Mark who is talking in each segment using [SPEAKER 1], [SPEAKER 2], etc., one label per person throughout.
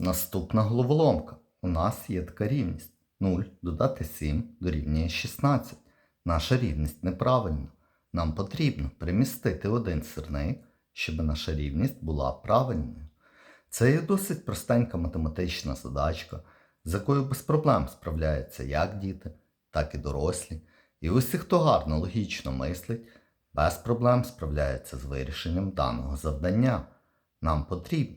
[SPEAKER 1] Наступна головоломка. У нас є така рівність. 0 додати 7 дорівнює 16. Наша рівність неправильна. Нам потрібно перемістити один сирник, щоб наша рівність була правильною. Це є досить простенька математична задачка, з якою без проблем справляються як діти, так і дорослі. І усі, хто гарно логічно мислить, без проблем справляється з вирішенням даного завдання. Нам потрібно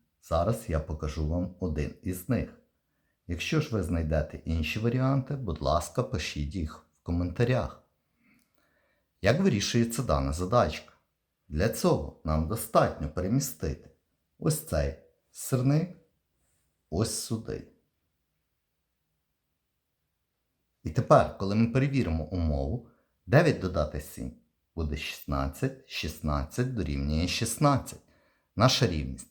[SPEAKER 1] Зараз я покажу вам один із них. Якщо ж ви знайдете інші варіанти, будь ласка, пишіть їх в коментарях. Як вирішується дана задачка? Для цього нам достатньо перемістити ось цей сирник ось сюди. І тепер, коли ми перевіримо умову, 9 додати 7 буде 16, 16 дорівнює 16. Наша рівність